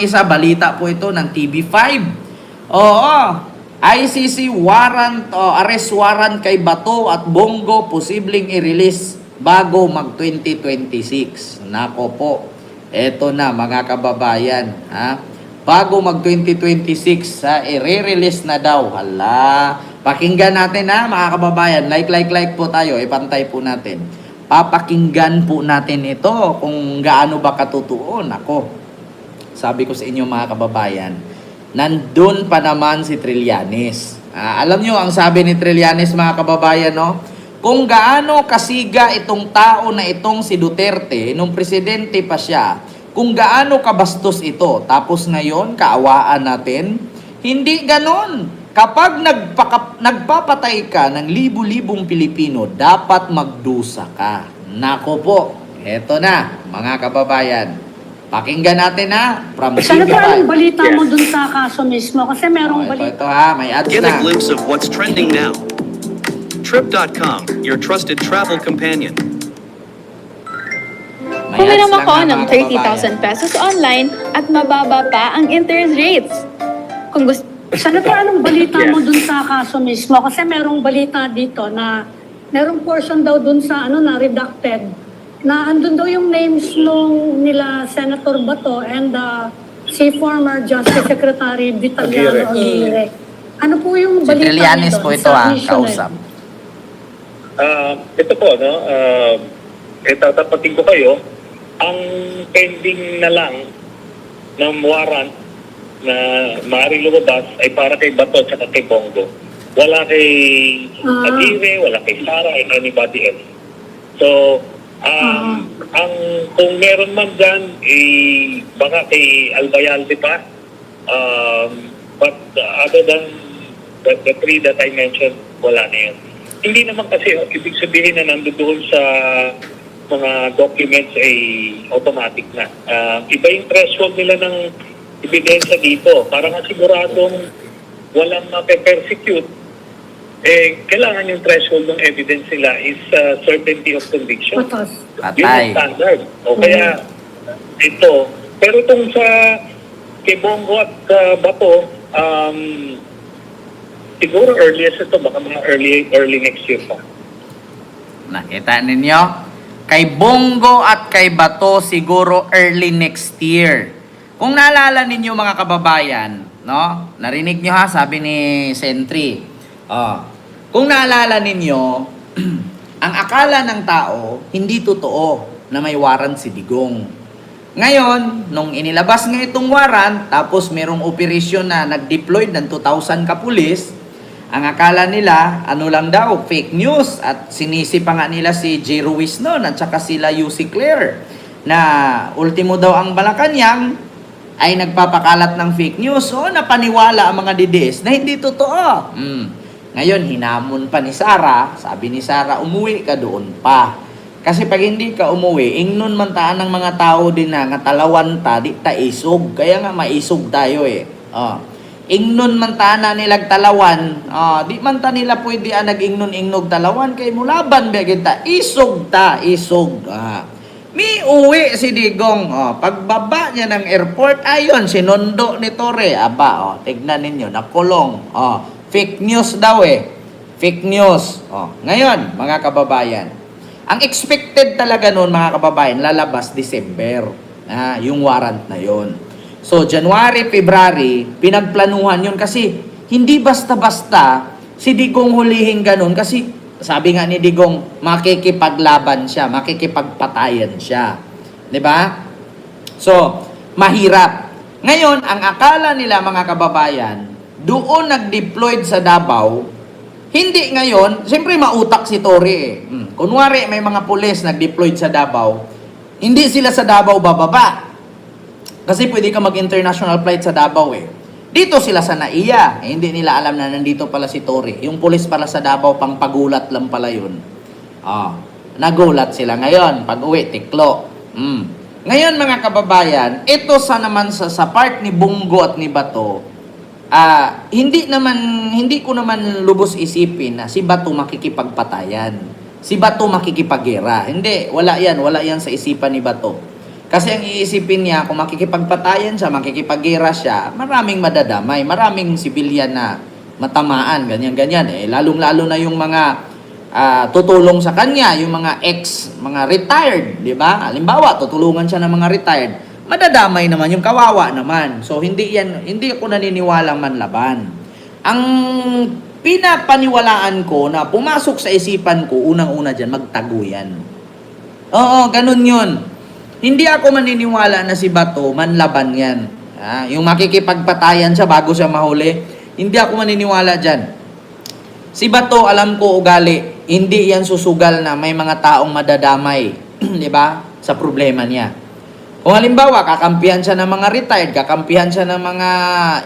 Isa, balita po ito ng TV5. Oo, ICC warrant, o arrest warrant kay Bato at Bongo posibleng i-release bago mag 2026. Nako po, eto na mga kababayan. Ha? Bago mag 2026, ha, i-release na daw. Hala, pakinggan natin ha mga kababayan. Like, like, like po tayo. Ipantay po natin. Papakinggan po natin ito kung gaano ba katutuo. Nako, sabi ko sa inyo mga kababayan, nandun pa naman si Trillanes. Ah, alam nyo, ang sabi ni Trillanes mga kababayan, no? Kung gaano kasiga itong tao na itong si Duterte, nung presidente pa siya, kung gaano kabastos ito, tapos ngayon, kaawaan natin, hindi ganon. Kapag nagpaka, nagpapatay ka ng libu-libong Pilipino, dapat magdusa ka. Nako po, eto na, mga kababayan. Pakinggan natin ha, from Sana po anong TV5. balita mo dun sa kaso mismo? Kasi merong Oh, ito, balita. ito ha, may ads Get na. a glimpse of what's trending now. Trip.com, your trusted travel companion. May ads lang ako ha, ng mga kababayan. 30,000 pesos online at mababa pa ang interest rates. Kung gusto Sana po anong balita Yes. mo dun sa kaso mismo? Kasi merong balita dito na merong portion daw dun sa ano na redacted na andun daw yung names nung nila Senator Bato and uh, si former Justice Secretary Vitaliano Aguirre. Ano po yung Si balita Trillanes nito po ito sa ha, national? kausap. Ah, ito po, no, uh, itatapatin ko kayo, ang pending na lang ng warrant na maaaring lumabas ay para kay Bato at kay Bongo. Wala kay Ah. Aguirre, wala kay Sara, and anybody else. So, um, ang kung meron man dyan, eh, baka kay Albayalde pa. Um, but uh, other than the, the three that I mentioned, wala na yun. Hindi naman kasi oh, ibig sabihin na nandoon sa mga documents ay automatic na. Uh, iba yung threshold nila ng ebidensya dito. Para nga walang mape-persecute, eh, kailangan yung threshold ng evidence nila is uh, certainty of conviction. Yun Patay. ang standard. O kaya, ito. Pero itong sa kay Bongo at uh, Bato, um, siguro earliest ito, baka mga early early next year pa. Nakita ninyo? Kay Bongo at kay Bato siguro early next year. Kung naalala ninyo mga kababayan, no? Narinig nyo ha, sabi ni Sentry. Oh. Kung naalala ninyo, ang akala ng tao, hindi totoo na may warrant si Digong. Ngayon, nung inilabas nga itong warrant, tapos merong operasyon na nag-deploy ng 2,000 kapulis, ang akala nila, ano lang daw, fake news. At sinisi pa nga nila si J. Ruiz noon at saka sila UC Claire na ultimo daw ang Malacanang ay nagpapakalat ng fake news. O napaniwala ang mga DDS na hindi totoo. Mm. Ngayon, hinamon pa ni Sara. Sabi ni Sara, umuwi ka doon pa. Kasi pag hindi ka umuwi, ingnon man taan ng mga tao din na nga talawan ta, di ta isog. Kaya nga maisog tayo eh. Oh. Ingnon man ta na nilag talawan, oh, di man ta nila pwede ah, nag-ingnon ingnog talawan kay mulaban ba kita isog ta isog. Ah. Mi uwi si Digong. Oh, pagbaba niya ng airport, ayon sinundo ni Torre. Aba, oh, tignan ninyo, nakulong. Oh, fake news daw eh. Fake news. Oh, ngayon, mga kababayan, ang expected talaga noon mga kababayan, lalabas December. Ah, yung warrant na yon. So, January, February, pinagplanuhan yun kasi hindi basta-basta si Digong hulihin ganun kasi sabi nga ni Digong, makikipaglaban siya, makikipagpatayan siya. 'Di ba? So, mahirap. Ngayon, ang akala nila mga kababayan, doon nag-deployed sa Davao, hindi ngayon, siyempre mautak si Tory eh. Hmm. Kunwari may mga pulis nag-deployed sa Davao, hindi sila sa Davao bababa. Kasi pwede ka mag-international flight sa Davao eh. Dito sila sa Naiya. Eh, hindi nila alam na nandito pala si Tory. Yung pulis pala sa Davao, pang pagulat lang pala yun. Ah, nagulat sila ngayon. Pag uwi, tiklo. Mm. Ngayon mga kababayan, ito sa naman sa, sa part ni Bungo at ni Bato, ah, hindi naman, hindi ko naman lubos isipin na si Bato makikipagpatayan. Si Bato makikipagera. Hindi, wala yan. Wala yan sa isipan ni Bato. Kasi ang iisipin niya, kung makikipagpatayan siya, makikipagira siya, maraming madadamay, maraming sibilyan na matamaan, ganyan-ganyan. Eh, lalong-lalo na yung mga ah, tutulong sa kanya, yung mga ex, mga retired, di ba? Halimbawa, tutulungan siya ng mga retired, madadamay naman, yung kawawa naman. So, hindi yan, hindi ako naniniwalang manlaban. Ang pinapaniwalaan ko na pumasok sa isipan ko, unang-una dyan, magtaguyan. Oo, ganun yun. Hindi ako maniniwala na si Bato, manlaban yan. Ah, yung makikipagpatayan siya bago siya mahuli, hindi ako maniniwala dyan. Si Bato, alam ko ugali, hindi yan susugal na may mga taong madadamay, di ba? Sa problema niya. Kung halimbawa, kakampihan siya ng mga retired, kakampihan siya ng mga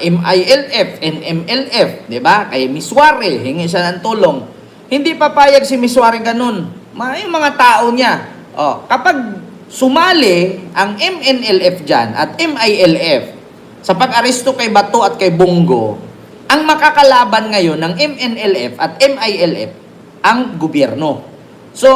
MILF, NMLF, di ba? Kay Miswari, hingi siya ng tulong. Hindi papayag si Miswari ganun. Ma- Yung mga tao niya. Oh, kapag sumali ang MNLF dyan at MILF sa pag-aresto kay Bato at kay Bungo, ang makakalaban ngayon ng MNLF at MILF ang gobyerno. So,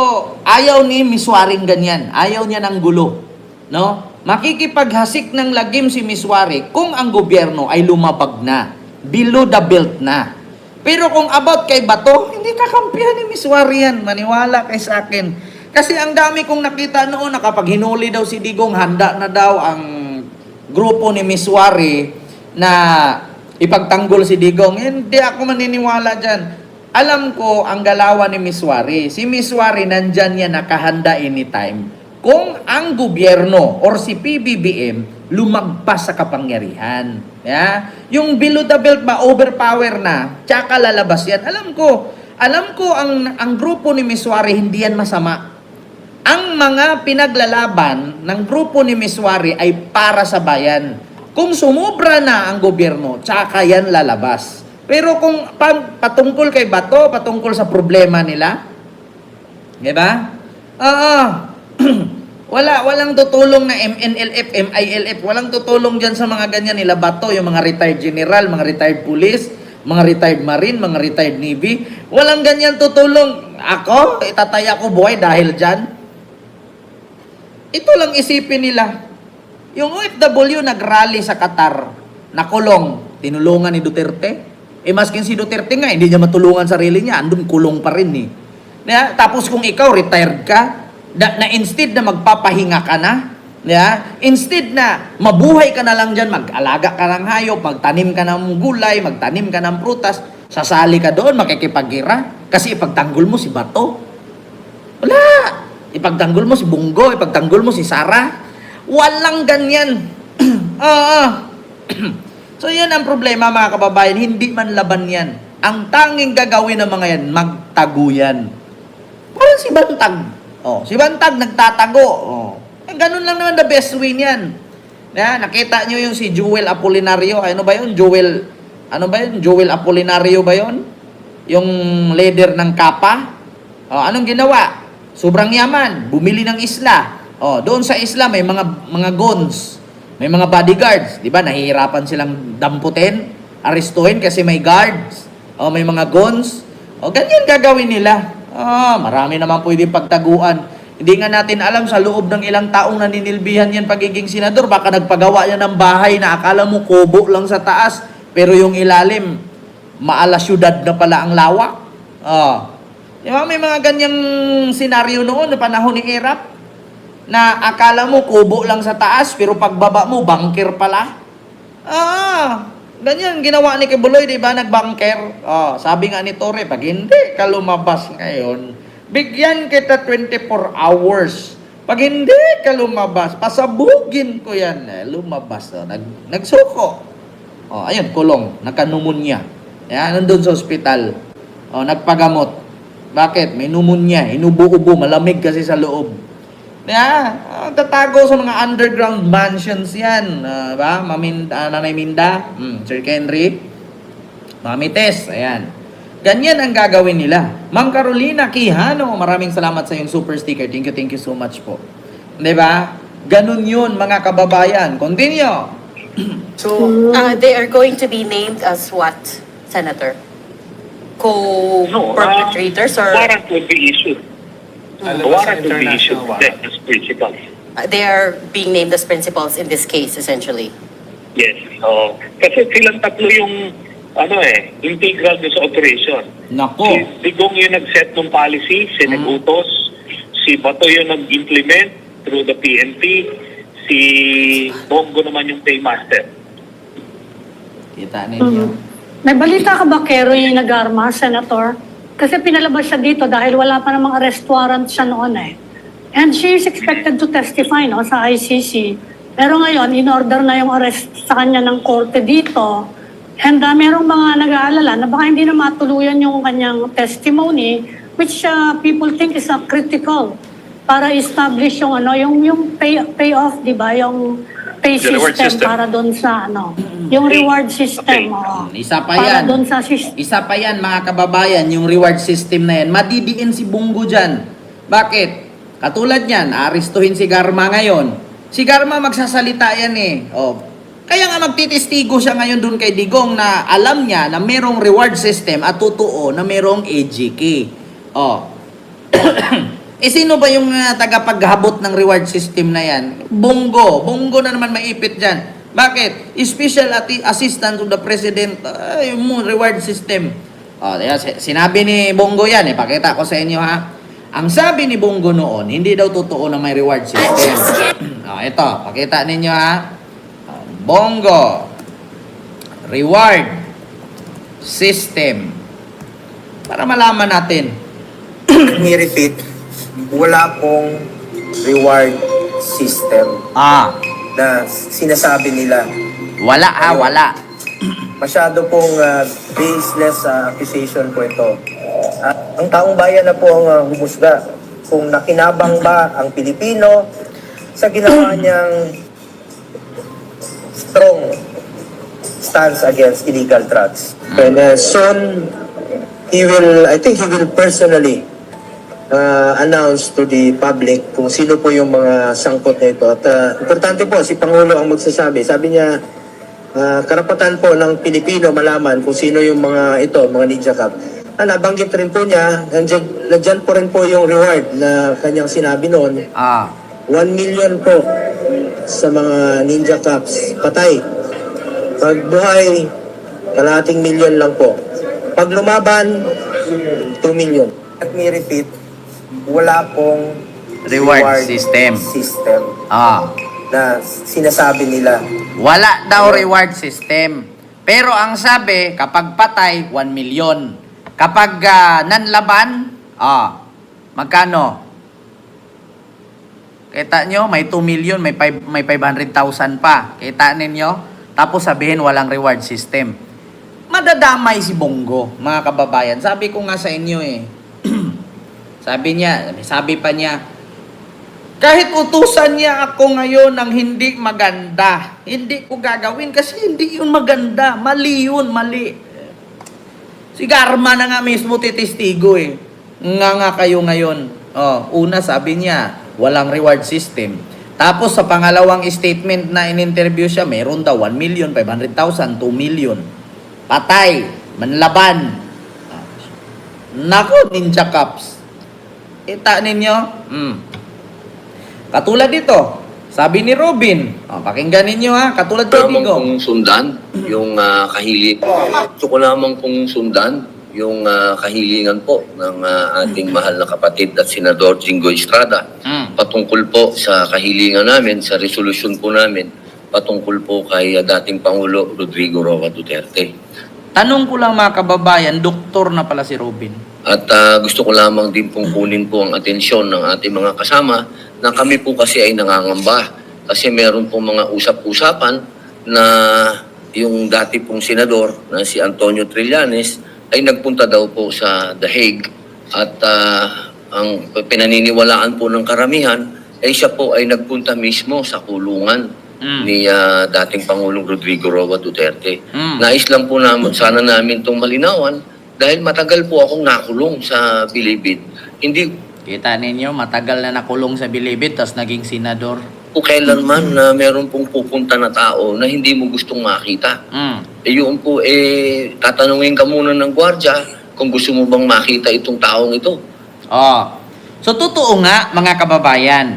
ayaw ni Miswaring ganyan. Ayaw niya ng gulo. No? Makikipaghasik ng lagim si Miswari kung ang gobyerno ay lumabag na. Below the belt na. Pero kung about kay Bato, hindi kakampihan ni Miswari yan. Maniwala kay sa akin. Kasi ang dami kong nakita noon na kapag hinuli daw si Digong, handa na daw ang grupo ni Miswari na ipagtanggol si Digong. Hindi ako maniniwala dyan. Alam ko ang galawan ni Miswari. Si Miswari nandyan yan nakahanda anytime. Kung ang gobyerno or si PBBM lumagpas sa kapangyarihan. Yeah? Yung below the belt ba, overpower na, tsaka lalabas yan. Alam ko, alam ko ang, ang grupo ni Miswari hindi yan masama. Ang mga pinaglalaban ng grupo ni Miswari ay para sa bayan. Kung sumubra na ang gobyerno, tsaka yan lalabas. Pero kung pa- patungkol kay Bato, patungkol sa problema nila, di ba? Oo. Wala, walang tutulong na MNLF, MILF, walang tutulong dyan sa mga ganyan nila Bato, yung mga retired general, mga retired police, mga retired marine, mga retired navy. Walang ganyan tutulong. Ako, itataya ko buhay dahil dyan. Ito lang isipin nila. Yung OFW nagrally sa Qatar, nakulong, tinulungan ni Duterte. Eh maskin si Duterte nga, hindi niya matulungan sarili niya, andun kulong pa rin eh. Tapos kung ikaw retired ka, na, na instead na magpapahinga ka na, yeah, instead na mabuhay ka na lang dyan, mag-alaga ka ng hayop, magtanim ka ng gulay, magtanim ka ng prutas, sasali ka doon, makikipagira, kasi ipagtanggol mo si Bato. Wala! Ipagtanggol mo si Bungo, ipagtanggol mo si Sara. Walang ganyan. Oo. so yan ang problema mga kababayan, hindi man laban yan. Ang tanging gagawin ng mga yan, magtaguyan. Parang si Bantag. Oh, si Bantag nagtatago. Oh. Eh, ganun lang naman the best way niyan. Na, nakita niyo yung si Jewel Apolinario. Ano ba yun? Jewel, ano ba yun? Jewel Apolinario ba yun? Yung leader ng Kapa. Oh, anong ginawa? Sobrang yaman. Bumili ng isla. Oh, doon sa isla may mga mga guns. May mga bodyguards. Di ba? Nahihirapan silang damputin, arestuhin kasi may guards. Oh, may mga guns. O, ganyan gagawin nila. Ah, marami naman pwede pagtaguan. Hindi nga natin alam sa loob ng ilang taong naninilbihan yan pagiging senador, baka nagpagawa yan ng bahay na akala mo kubo lang sa taas, pero yung ilalim, maala syudad na pala ang lawak. Ah. Di ba, may mga ganyang senaryo noon na panahon ni Erap, na akala mo kubo lang sa taas, pero pagbaba mo, bunker pala. Ah, ganyan ginawa ni Kibuloy, di ba, nagbangker. Oh, sabi nga ni Torre, pag hindi ka lumabas ngayon, bigyan kita 24 hours. Pag hindi ka lumabas, pasabugin ko yan. Eh, lumabas. Oh, nag, nagsuko. Oh, ayun, kulong. Nagka-pneumonia. Yan, nandun sa ospital. Oh, nagpagamot. Bakit? May pneumonia. Inubo-ubo. Malamig kasi sa loob. Yeah, ah, tatago sa mga underground mansions yan. Ah, ba? Mamin, ah, Nanay Minda, mm, Sir Henry, Mami Tess, ayan. Ganyan ang gagawin nila. Ma'am Carolina Quijano, maraming salamat sa iyong super sticker. Thank you, thank you so much po. Di ba? Ganun yun, mga kababayan. Continue. So, uh, they are going to be named as what, Senator? Co-perpetrators or? warrant will be issued. Sa warrant will be issued warrant. as principals. uh, they are being named as principals in this case, essentially. Yes. Oo. Kasi silang tatlo yung ano eh, integral doon sa operation. Nako. Si Digong yung nag-set ng policy, si nag-utos. Si Bato yung nag-implement through the PNP. Si Bongo naman yung paymaster. Kita ninyo. May balita ka ba, Keroy Nagarma, Senator? Kasi pinalabas siya dito dahil wala pa namang arrest warrant siya noon eh. And she is expected to testify no, sa ICC. Pero ngayon, in-order na yung arrest sa kanya ng korte dito. And uh, merong mga nag-aalala na baka hindi na matuluyan yung kanyang testimony which uh, people think is uh, critical para establish yung ano yung yung pay payoff di ba yung pay reward system, system. para doon sa ano yung reward system Okay. oo. Isa pa para yan. doon sa system Isa pa yan, mga kababayan, yung reward system na yan. Madidiin si Bungo dyan. Bakit? Katulad yan, aristuhin si Garma ngayon. Si Garma magsasalita yan eh. Oh. Kaya nga magtitistigo siya ngayon dun kay Digong na alam niya na merong reward system at totoo na merong AGK. Oh. eh sino ba yung uh, tagapaghabot ng reward system na yan? Bongo. Bongo na naman maipit dyan. Bakit? Special assistant to the president. Ay, mo, reward system. Kaya si- sinabi ni Bongo yan. Eh, pakita ko sa inyo ha. Ang sabi ni Bongo noon, hindi daw totoo na may reward system. oh, ito, pakita ninyo ha. Bongo. Reward system. Para malaman natin. ni-repeat, wala pong reward system Ah, na sinasabi nila. wala ha, wala. Masyado pong uh, baseless uh, accusation po ito. Ah, ang taong bayan na po ang uh, humusga kung nakinabang ba ang Pilipino sa ginawa niyang strong stance against illegal drugs. And uh, soon, he will, I think he will personally uh, announce to the public kung sino po yung mga sangkot na ito. At uh, importante po, si Pangulo ang magsasabi. Sabi niya, uh, karapatan po ng Pilipino malaman kung sino yung mga ito, mga Ninja Cup. Ah, nabanggit rin po niya, nandiyan, nandiyan po rin po yung reward na kanyang sinabi noon. Ah, 1 million po sa mga Ninja Cups patay. Pag buhay, kalating milyon lang po. Pag lumaban, 2 million. At me repeat, wala pong Reward system. system ah. na sinasabi nila. Wala daw reward system. Pero ang sabi, kapag patay, 1 million. Kapag ah, nanlaban, ah, magkano? Kita nyo, may 2 million, may, five- may 500,000 pa. Kita ninyo? Tapos sabihin, walang reward system. Madadamay si Bongo, mga kababayan. Sabi ko nga sa inyo eh. Sabi niya, sabi pa niya, kahit utusan niya ako ngayon ng hindi maganda, hindi ko gagawin kasi hindi yun maganda. Mali yun, mali. Si Garma na nga mismo titistigo eh. Nga nga kayo ngayon. Oh, una sabi niya, walang reward system. Tapos sa pangalawang statement na in-interview siya, meron daw 1 million, 500,000, 2 million. Patay, manlaban. Nako, Ninja Cups. Kita ninyo? Hmm. Katulad dito, sabi ni Robin, oh, pakinggan ninyo ha, katulad kay Digong. kung sundan yung uh, kahili. Gusto ko lamang kung sundan yung ah, kahilingan po ng ah, ating mahal na kapatid at Senador Jingo Estrada Mm. patungkol po sa kahilingan namin, sa resolusyon po namin patungkol po kay ah, dating Pangulo Rodrigo Roa Duterte. Tanong ko lang mga kababayan, doktor na pala si Robin. At ah, gusto ko lamang din pong kunin po ang atensyon ng ating mga kasama na kami po kasi ay nangangamba. Kasi meron pong mga usap-usapan na yung dati pong senador na si Antonio Trillanes ay nagpunta daw po sa The Hague at ah, ang pinaniniwalaan po ng karamihan ay siya po ay nagpunta mismo sa kulungan Mm. ni ah, dating Pangulong Rodrigo Roa Duterte. Mm. Nais lang po namin, sana namin itong malinawan dahil matagal po akong nakulong sa Bilibid. Hindi Kita ninyo, matagal na nakulong sa Bilibid, tapos naging senador. po kailanman na meron pong pupunta na tao na hindi mo gustong makita. Mm. Eh yun po, eh, tatanungin ka muna ng gwardya kung gusto mo bang makita itong taong ito. Oh. So totoo nga mga kababayan,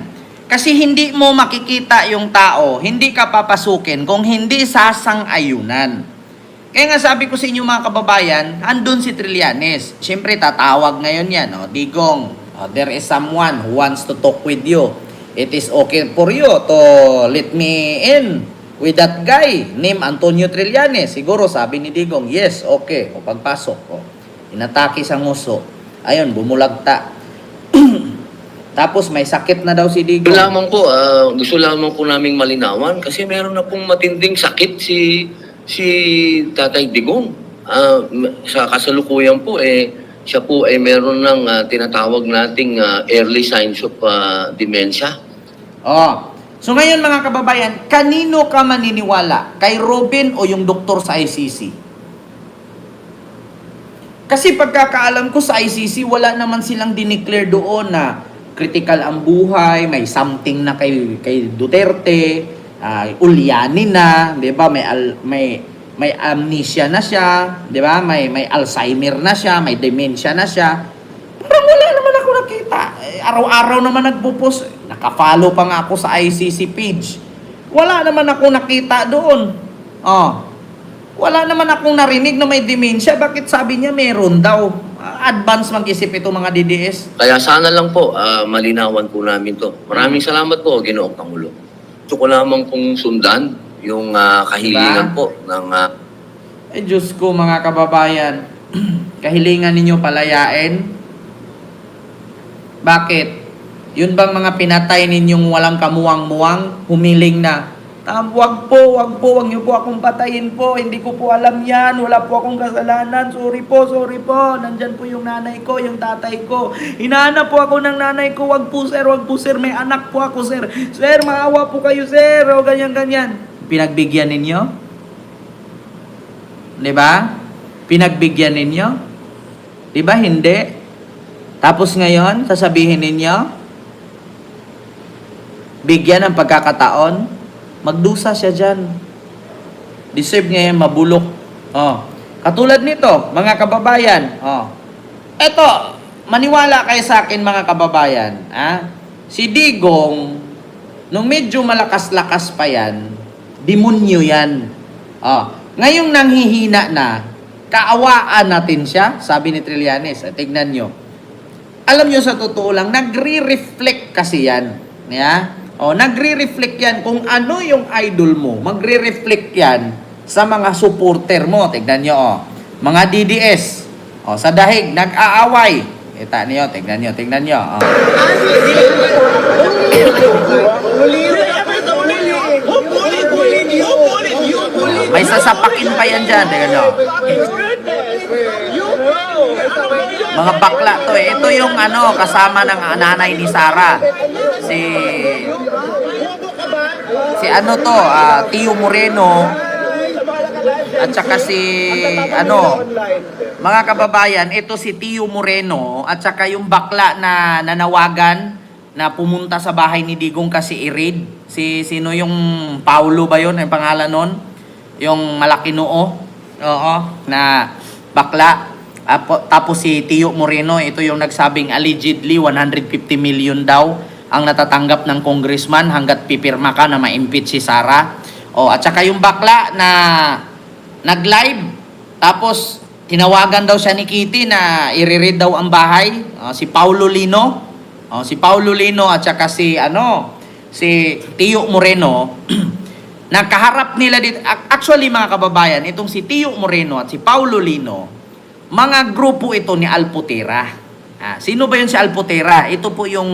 Kasi hindi mo makikita yung tao, hindi ka papasukin kung hindi sasang-ayunan. Kaya nga sabi ko sa inyo mga kababayan, andun si Trillanes. Siyempre tatawag ngayon yan, oh, Digong, oh, there is someone who wants to talk with you. It is okay for you to let me in with that guy named Antonio Trillanes. Siguro sabi ni Digong, yes, okay. O pagpasok, oh, inatake sa nguso. Ayun, bumulagta. Tapos may sakit na daw si Gusto Digong. lamang po, ah, gusto lamang po naming malinawan kasi meron na pong matinding sakit si si Tatay Digong. M- sa kasalukuyan po eh siya po ay meron ng ah, tinatawag nating ah, early signs of ah, dementia. Oh. So ngayon mga kababayan, kanino ka maniniwala? Kay Robin o yung doktor sa ICC? Kasi pagkakaalam ko sa ICC, wala naman silang dineclare doon na critical ang buhay, may something na kay, kay Duterte, uh, ulyanin na, 'di ba? May al- may may amnesia na siya, 'di ba? May may Alzheimer na siya, may dementia na siya. Parang wala naman ako nakita. Eh, araw-araw naman nagpo-post. Naka-follow pa nga ako sa ICC page. Wala naman ako nakita doon. Oh. Wala naman akong narinig na may dementia. Bakit sabi niya meron daw? Advance mag-isip ito mga DDS. Kaya sana lang po ah, malinawan po namin to. Maraming salamat po, Ginoong Pangulo. Gusto ko lamang pong sundan yung ah, kahilingan Diba? po ng ah, Eh Diyos ko mga kababayan, kahilingan ninyo palayain. Bakit? Yun bang mga pinatay ninyong walang kamuwang-muwang, humiling na, "Ah, wag po, wag po, wag niyo po akong patayin po, hindi ko po alam yan, wala po akong kasalanan, sorry po, sorry po, nandyan po yung nanay ko, yung tatay ko, hinahanap po ako ng nanay ko, wag po sir, wag po sir, may anak po ako sir, sir, maawa po kayo sir, o ganyan, ganyan. Pinagbigyan ninyo? Di ba? Pinagbigyan ninyo? Di ba? Hindi? Tapos ngayon, sasabihin ninyo, bigyan ng pagkakataon, magdusa siya dyan. Deserve niya yan mabulok. Oh. Katulad nito, mga kababayan. Oh. Eto, maniwala kayo sa akin mga kababayan. Ha? Si Digong, nung medyo malakas-lakas pa yan, demonyo yan. Oh. Ngayong nanghihina na, kaawaan natin siya, sabi ni Trillanes. Ah, tignan nyo. Alam nyo sa totoo lang, nagre-reflect kasi yan. Yeah? O, nagre-reflect yan kung ano yung idol mo. Magre-reflect yan sa mga supporter mo. Tignan nyo, o. Mga DDS. O, sa dahig, nag-aaway. Kita niyo, tignan nyo, tignan nyo. O. May sasapakin pa yan dyan. Tignan nyo. Mga bakla to eh. Ito yung ano, kasama ng nanay ni Sara. Si... Si ano to, ah, Tio Moreno. At saka si... Ano... Mga kababayan, ito si Tio Moreno at saka yung bakla na nanawagan na pumunta sa bahay ni Digong kasi i-raid. Si sino yung Paulo ba yun? Ang pangalan nun? Yung malaki noo. Oo, na bakla. Apo, tapos si Tio Moreno, ito yung nagsabing allegedly 150 million daw ang natatanggap ng congressman hanggat pipirma ka na ma-impeach si Sara. O, at saka yung bakla na nag-live, tapos tinawagan daw siya ni Kitty na i-read daw ang bahay. O, si Paulo Lino. O, si Paulo Lino at saka si ano, si Tio Moreno nakaharap nila dito. Ac- Actually, mga kababayan, itong si Tio Moreno at si Paulo Lino, mga grupo ito ni Alputera. Ah, sino ba yun si Alputera? Ito po yung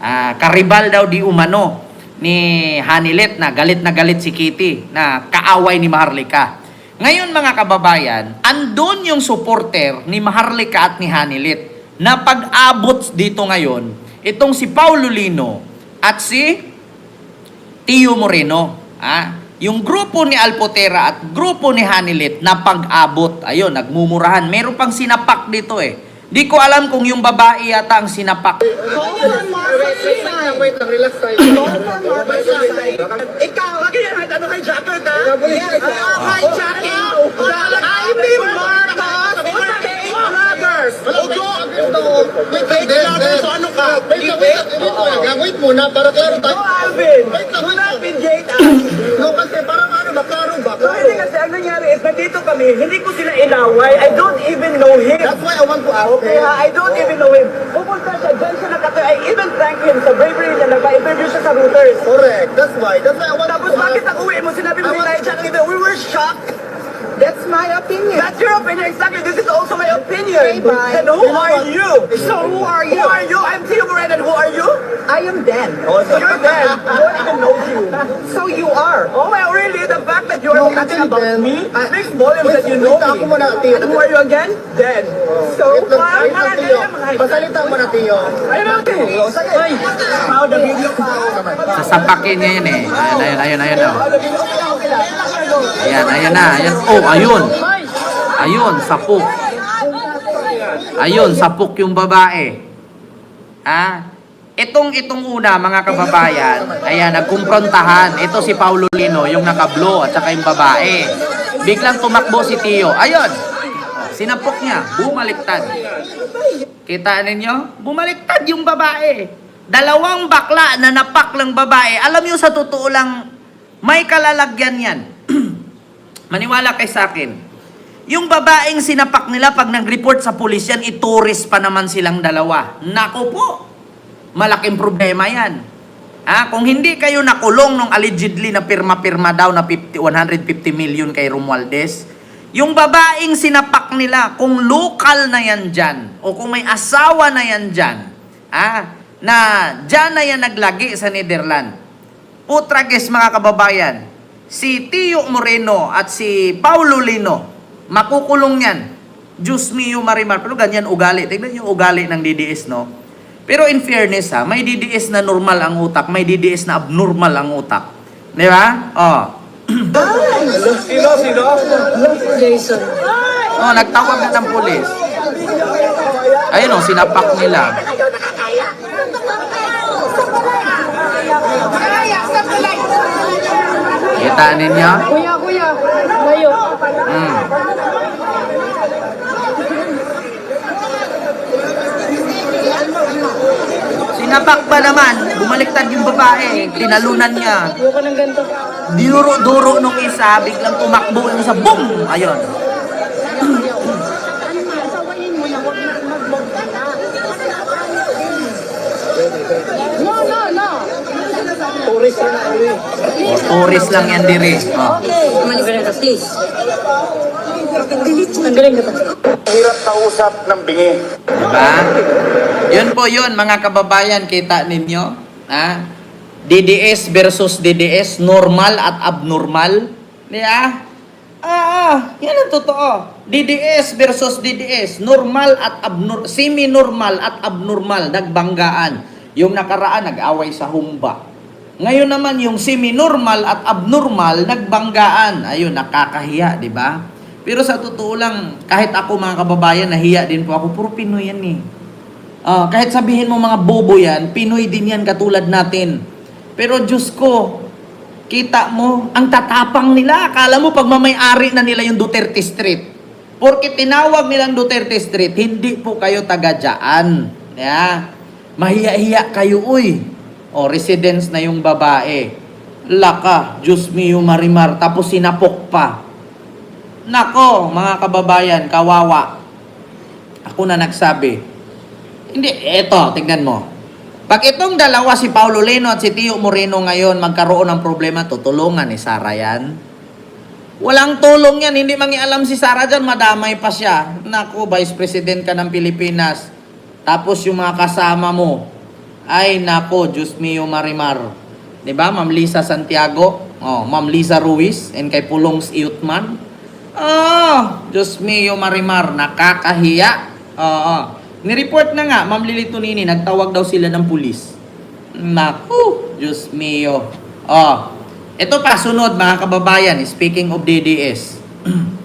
ah, karibal daw di umano ni Hanilet na galit na galit si Kitty na kaaway ni Maharlika. Ngayon mga kababayan, andon yung supporter ni Maharlika at ni Hanilet na pag-abot dito ngayon, itong si Paulo Lino at si Tio Moreno. Ah, yung grupo ni Alpotera at grupo ni Hanilit na pag-abot, ayun, nagmumurahan. Meron pang sinapak dito eh. Di ko alam kung yung babae yata ang sinapak. Ikaw, again, ano kay Jacket, ha? Ah, kay Jacket! I mean, Marcos! Brothers! Ugo! Wait, wait, wait. Ano ka? Wait, wait, wait. Wait, wait muna para klaro tayo. Alvin. Wait lang, wait lang. Jade, No, kasi parang ano ba? Klaro ba? So, hindi kasi ang nangyari is, nandito kami, hindi ko sila inaway, I don't even know him. That's why I want to ask. Okay, ha? I don't even know him. Pupunta siya, dyan siya nakatayo. I even thank him sa bravery niya, nagpa-interview siya sa Reuters. Correct. That's why. That's why I want Tapos to bakit ask. ang uwi mo, sinabi mo I want- siya ng iba, we were shocked. That's my opinion. That's your opinion, exactly. This is also my opinion. Okay, bye. Then who are you? So who are you? Who are you? I'm Theo Moran, and who are you? I am Dan. Oh, so you're Dan. I don't even know you. So you are. Oh, well, really? The fact that you're No, talking actually, about Dan, me I- speaks volumes that you wait know lang, me. ako muna, Theo. And who are you again? Dan. So, Wait lang, parang wait lang, mga Tio. ganyan mga Pasalita mo na, Tio. Ayun lang, Theo. Ay, how the video pa. Sasapakin niya yun eh. Ayun, ayun, ayun, ayun. Oh. Ayan, ayun na. Ayan. Oh, ayun. Ayun, sapok. Ayun, sapok yung babae. Ah, itong itong una mga kababayan, ayan nagkumprontahan. Ito si Paulo Lino, yung naka-blue at saka yung babae. Biglang tumakbo si Tio. Ayun. Sinampok niya, bumaliktad. Kita ninyo? Bumaliktad yung babae. Dalawang bakla na napak lang babae. Alam niyo sa totoo lang, may kalalagyan yan. Maniwala kay sa akin. Yung babaeng sinapak nila pag nag-report sa pulis yan, ituris pa naman silang dalawa. Nako po, malaking problema yan. Ah, kung hindi kayo nakulong nung allegedly na pirma-pirma daw na 50, 150 million kay Romualdez, yung babaeng sinapak nila, kung local na yan dyan, o kung may asawa na yan dyan, ah, na dyan na yan naglagi sa Netherlands, Putrages mga kababayan, si Tio Moreno at si Paulo Lino, makukulong yan. Diyos mio marimar. Pero ganyan ugali. Tignan yung ugali ng DDS, no? Pero in fairness, ha, may DDS na normal ang utak, may DDS na abnormal ang utak. Di ba? Oh. Sino, sino? Oh, nagtawag na ng pulis. Ayun oh, sinapak nila. Kita ninyo? Kuya, kuya, layo. Mm. Sinapak pa naman, bumaliktad yung babae, tinalunan niya. Dinuro-duro nung isa, biglang tumakbo yung isa, boom! Ayun. No, no, no. Tourist na uli. O, tourist lang yan diri. Oh. Ang galing ka Hirap kausap ng bingi. Diba? Yun po yun, mga kababayan, kita ninyo. Ha? DDS versus DDS, normal at abnormal. Diba? Ah, ah, yan ang totoo. DDS versus DDS, normal at abnor semi-normal at abnormal, nagbanggaan. Yung nakaraan, nag-away sa humba. Ngayon naman, yung semi-normal at abnormal, nagbanggaan. Ayun, nakakahiya, di ba? Pero sa totoo lang, kahit ako mga kababayan, nahiya din po ako. Puro Pinoy yan eh. Ah, kahit sabihin mo mga bobo yan, Pinoy din yan katulad natin. Pero Diyos ko, kita mo, ang tatapang nila. Akala mo pag mamay-ari na nila yung Duterte Street. Porque tinawag nilang Duterte Street, hindi po kayo taga dyan. Yeah. Mahiya-hiya kayo, uy. O, residence na yung babae. Laka, Diyos mio marimar, tapos sinapok pa. Nako, mga kababayan, kawawa. Ako na nagsabi. Hindi, eto, tignan mo. Pag itong dalawa, si Paulo Leno at si Tio Moreno ngayon magkaroon ng problema, tutulungan ni Sara yan. Walang tulong yan, hindi mangialam si Sara dyan, madamay pa siya. Naku, Vice President ka ng Pilipinas. Tapos yung mga kasama mo, ay nako, Diyos mio marimar. 'Di ba? Ma'am Lisa Santiago, oh, Ma'am Lisa Ruiz, and kay Pulongs Iutman. Oh, Diyos mio marimar, nakakahiya. Oo. Ni-report na nga, Ma'am Lili Tunini, nagtawag daw sila ng pulis. Naku, Diyos mio. Oh, ito pa, sunod mga kababayan, speaking of DDS.